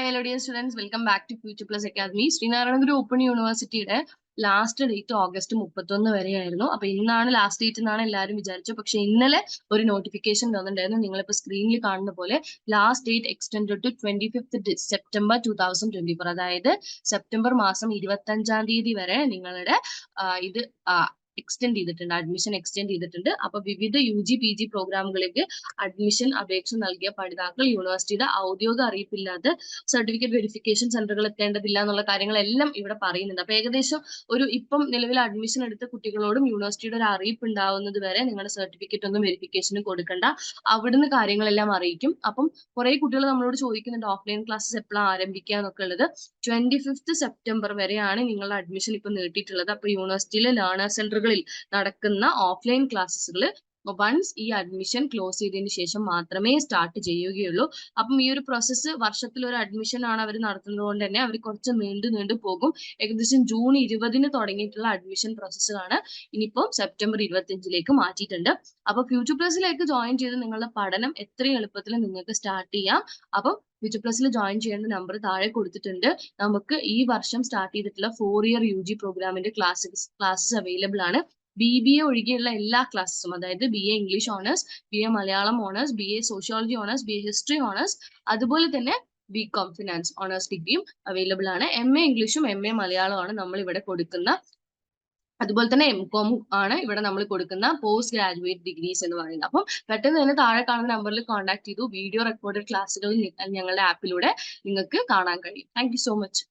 Hello dear students welcome back to Future Plus Academy Sreenarayanaguru open യൂണിവേഴ്സിറ്റിയുടെ last date August മുപ്പത്തൊന്ന് വരെയായിരുന്നു. അപ്പൊ ഇന്നാണ് ലാസ്റ്റ് ഡേറ്റ് എന്നാണ് എല്ലാവരും വിചാരിച്ചു പക്ഷെ ഇന്നലെ ഒരു നോട്ടിഫിക്കേഷൻ തന്നിട്ടുണ്ടായിരുന്നു നിങ്ങളിപ്പോ സ്ക്രീനിൽ കാണുന്ന പോലെ last date extend to twenty fifth September two thousand twenty four അതായത് സെപ്റ്റംബർ മാസം ഇരുപത്തി അഞ്ചാം തീയതി വരെ നിങ്ങളുടെ ഇത് എക്സ്റ്റെൻഡ് ചെയ്തിട്ടുണ്ട് അഡ്മിഷൻ എക്സ്റ്റെൻഡ് ചെയ്തിട്ടുണ്ട്. അപ്പൊ വിവിധ യു ജി പി ജി പ്രോഗ്രാമുകളിലേക്ക് അഡ്മിഷൻ അപേക്ഷ നൽകിയ പഠിതാക്കൾ യൂണിവേഴ്സിറ്റിയുടെ ഔദ്യോഗിക അറിയിപ്പില്ലാതെ സർട്ടിഫിക്കറ്റ് വെരിഫിക്കേഷൻ സെന്ററുകൾ എത്തേണ്ടതില്ല എന്നുള്ള കാര്യങ്ങളെല്ലാം ഇവിടെ പറയുന്നുണ്ട്. അപ്പൊ ഏകദേശം ഒരു ഇപ്പം നിലവിൽ അഡ്മിഷൻ എടുത്ത കുട്ടികളോടും യൂണിവേഴ്സിറ്റിയുടെ ഒരു അറിയിപ്പ് ഉണ്ടാവുന്നത് വരെ നിങ്ങളുടെ സർട്ടിഫിക്കറ്റ് ഒന്നും വെരിഫിക്കേഷന് കൊടുക്കണ്ട. അവിടുന്ന് കാര്യങ്ങളെല്ലാം അറിയിക്കും. അപ്പം കുറെ കുട്ടികൾ നമ്മളോട് ചോദിക്കുന്നുണ്ട് ഓഫ്ലൈൻ ക്ലാസ്സസ് എപ്പോഴാണ് ആരംഭിക്കുക എന്നൊക്കെ ഉള്ളത്. ട്വന്റി ഫിഫ്ത്ത് സെപ്റ്റംബർ വരെയാണ് നിങ്ങളുടെ അഡ്മിഷൻ ഇപ്പൊ നീട്ടിയിട്ടുള്ളത്. അപ്പൊ യൂണിവേഴ്സിറ്റിയിലെ ലേണർ സെന്ററുകളിൽ നടക്കുന്ന ഓഫ്ലൈൻ ക്ലാസ്സുകൾ വൺസ് ഈ അഡ്മിഷൻ ക്ലോസ് ചെയ്തതിന് ശേഷം മാത്രമേ സ്റ്റാർട്ട് ചെയ്യുകയുള്ളൂ. അപ്പം ഈ ഒരു പ്രോസസ്സ് വർഷത്തിൽ ഒരു അഡ്മിഷൻ ആണ് അവർ നടത്തുന്നത് കൊണ്ട് തന്നെ അവർ കുറച്ച് നീണ്ടു നീണ്ടു പോകും. ഏകദേശം ജൂൺ ഇരുപതിന് തുടങ്ങിയിട്ടുള്ള അഡ്മിഷൻ പ്രോസസ്സാണ് ഇനിയിപ്പോൾ സെപ്റ്റംബർ ഇരുപത്തിയഞ്ചിലേക്ക് മാറ്റിയിട്ടുണ്ട്. അപ്പൊ ഫ്യൂച്ചർ പ്ലസിലേക്ക് ജോയിൻ ചെയ്ത് നിങ്ങളുടെ പഠനം എത്രയും എളുപ്പത്തിൽ നിങ്ങൾക്ക് സ്റ്റാർട്ട് ചെയ്യാം. അപ്പം ഫ്യൂച്ചർ പ്ലസിൽ ജോയിൻ ചെയ്യേണ്ട നമ്പർ താഴെ കൊടുത്തിട്ടുണ്ട്. നമുക്ക് ഈ വർഷം സ്റ്റാർട്ട് ചെയ്തിട്ടുള്ള ഫോർ ഇയർ യു ജി പ്രോഗ്രാമിന്റെ ക്ലാസ്സസ് ക്ലാസ്സസ് അവൈലബിൾ ആണ്. ബി ബി എ ഒഴികെയുള്ള എല്ലാ ക്ലാസ്സും അതായത് B A English honours B A Malayalam honours B A sociology honours B A history honours അതുപോലെ തന്നെ ബി കോം ഫിനാൻസ് ഓണേഴ്സ് ഡിഗ്രിയും അവൈലബിൾ ആണ്. എം എ ഇംഗ്ലീഷും എം എ മലയാളമാണ് നമ്മൾ ഇവിടെ കൊടുക്കുന്ന അതുപോലെ തന്നെ എം കോം ആണ് ഇവിടെ നമ്മൾ കൊടുക്കുന്ന പോസ്റ്റ് ഗ്രാജുവേറ്റ് ഡിഗ്രീസ് എന്ന് പറയുന്നത്. അപ്പം പെട്ടെന്ന് തന്നെ താഴെ കാണുന്ന നമ്പറിൽ കോൺടാക്ട് ചെയ്തു. വീഡിയോ റെക്കോർഡഡ് ക്ലാസ്സുകൾ ഞങ്ങളുടെ ആപ്പിലൂടെ നിങ്ങൾക്ക് കാണാൻ കഴിയും. Thank so much